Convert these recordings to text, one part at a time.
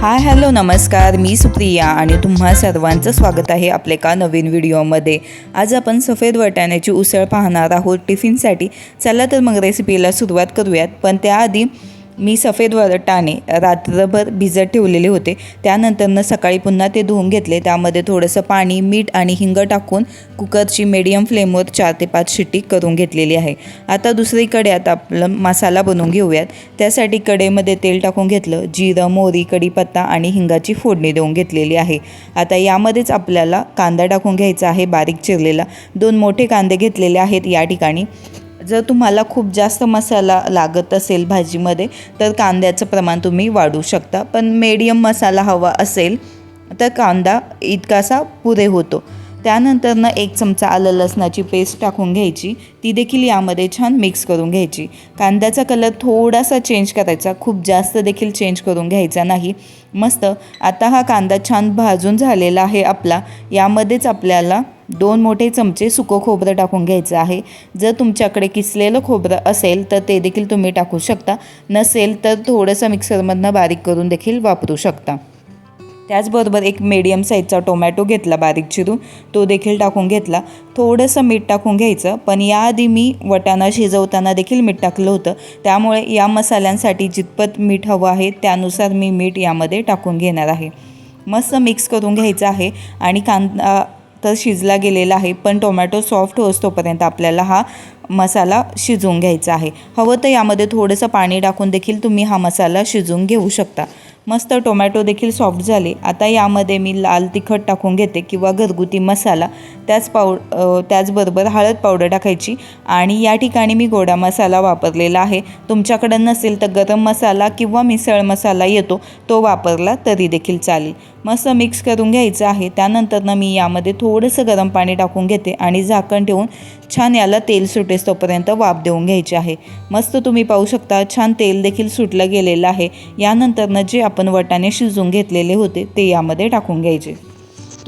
Hi hello नमस्कार. मी सुप्रिया आणि तुम्हा सर्वांचं स्वागत आहे आपल्या का नवीन व्हिडिओमध्ये. आज आपण सफेद वाटाण्याची उसळ पाहणार आहोत. टिफिनसाठी चला तर मग रेसिपीला सुरुवात करूयात. पण त्याआधी मी सफेद वाटाणे रात्रभर भिजत ठेवलेले होते. त्यानंतरनं सकाळी पुन्हा ते धुवून घेतले. त्यामध्ये थोडंसं पाणी मीठ आणि हिंग टाकून कुकरची मीडियम फ्लेमवर चार ते पाच शिट्टी करून घेतलेली आहे. आता दुसरीकडे आता आपलं मसाला बनवून घेऊयात. त्यासाठी कडेमध्ये तेल टाकून घेतलं. जिरं मोहरी कढीपत्ता आणि हिंगाची फोडणी देऊन घेतलेली आहे. आता यामध्येच आपल्याला कांदा टाकून घ्यायचा आहे. बारीक चिरलेला दोन मोठे कांदे घेतलेले आहेत या ठिकाणी. जर तुम्हाला खूप जास्त मसाला लागत असेल भाजीमध्ये तर कांद्याचं प्रमाण तुम्ही वाढू शकता. पण मीडियम मसाला हवा असेल तर कांदा इतकासा पुरे होतो. त्यानंतरनं एक चमचा आलं लसणाची पेस्ट टाकून घ्यायची. ती देखील यामध्ये छान मिक्स करून घ्यायची. कांद्याचा कलर थोडासा चेंज करायचा. खूप जास्त देखील चेंज करून घ्यायचा नाही. मस्त. आता हा कांदा छान भाजून झालेला आहे आपला. यामध्येच आपल्याला दोन मोठे चमचे सुकं खोबरं टाकून घ्यायचं आहे. जर तुमच्याकडे किसलेलं खोबरं असेल तर ते देखील तुम्ही टाकू शकता. नसेल तर थोडंसं मिक्सरमधनं बारीक करून देखील वापरू शकता. त्याचबरोबर एक मीडियम साईजचा टोमॅटो घेतला बारीक चिरून. तो देखील टाकून घेतला. थोडंसं मीठ टाकून घ्यायचं. पण याआधी मी वटाणा शिजवताना देखील मीठ टाकलं होतं. त्यामुळे या मसाल्यांसाठी जितपत मीठ हवं आहे त्यानुसार मी मीठ यामध्ये टाकून घेणार आहे. मस्त मिक्स करून घ्यायचं आहे. आणि कांदा तर शिजला गेलेला आहे पण टोमॅटो सॉफ्ट होतोपर्यंत आपल्याला हा मसाला शिजवून घ्यायचा आहे. हवं तर यामध्ये थोडंसं पाणी टाकून देखील तुम्ही हा मसाला शिजवून घेऊ शकता. मस्त टोमॅटो देखील सॉफ्ट झाले. आता यामध्ये मी लाल तिखट टाकून घेते किंवा घरगुती मसाला. त्याच पाव त्याचबरोबर हळद पावडर टाकायची आणि या ठिकाणी मी गोडा मसाला वापरलेला आहे. तुमच्याकडं नसेल तर गरम मसाला किंवा मिसळ मसाला येतो तो वापरला तरी देखील चालेल. मस्त मिक्स करून घ्यायचं आहे. त्यानंतरनं मी यामध्ये थोडंसं गरम पाणी टाकून घेते आणि झाकण ठेवून छान याला तेल सुटेस तोपर्यंत वाफ देऊन घ्यायची आहे. मस्त तुम्ही पाहू शकता छान तेल देखील सुटलं गेलेलं आहे. यानंतरनं जे आपण वटाणे शिजवून घेतलेले होते ते यामध्ये टाकून घ्यायचे.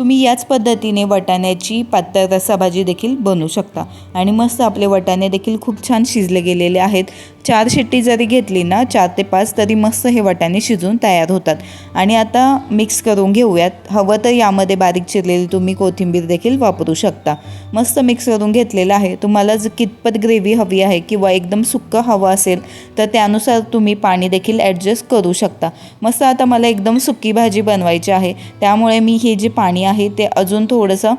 तुम्ही याच पद्धतीने वटाण्याची पातळ रस्साभाजी देखील बनवू शकता. आणि मस्त आपले वटाणे देखील खूप छान शिजले गेलेले आहेत. चार शिट्टी जरी घेतली ना चार ते पाच तरी मस्त हे वटाणे शिजून तयार होतात. आणि आता मिक्स करून घेऊयात. हवं तर यामध्ये बारीक चिरलेली तुम्ही कोथिंबीर देखील वापरू शकता. मस्त मिक्स करून घेतलेलं आहे. तुम्हाला जर कितपत ग्रेव्ही हवी आहे किंवा एकदम सुक्कं हवं असेल तर त्यानुसार तुम्ही पाणी देखील ॲडजस्ट करू शकता. मस्त आता मला एकदम सुक्की भाजी बनवायची आहे. त्यामुळे मी हे जे पाणी आहे ते अजून थोडंसं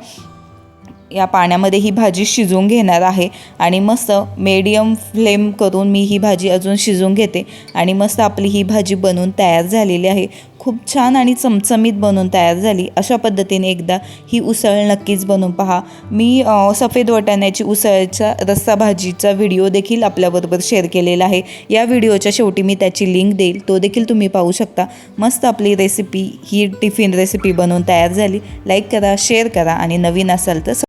या पाण्यामध्ये ही भाजी शिजवून घेणार आहे. आणि मस्त मीडियम फ्लेम करून मी ही भाजी अजून शिजवून घेते. आणि मस्त आपली ही भाजी बनवून तयार झालेली आहे. खूप छान आणि चमचमीत बनवून तयार झाली. अशा पद्धतीने एकदा ही उसळ नक्कीच बनवून पहा. मी सफेद वाटाण्याची उसळच्या रस्सा भाजीचा व्हिडिओ देखील आपल्याबरोबर शेअर केलेला आहे. या व्हिडिओच्या शेवटी मी त्याची लिंक देईल. तो देखील तुम्ही पाहू शकता. मस्त आपली रेसिपी ही टिफिन रेसिपी बनवून तयार झाली. लाईक करा शेअर करा आणि नवीन असाल तर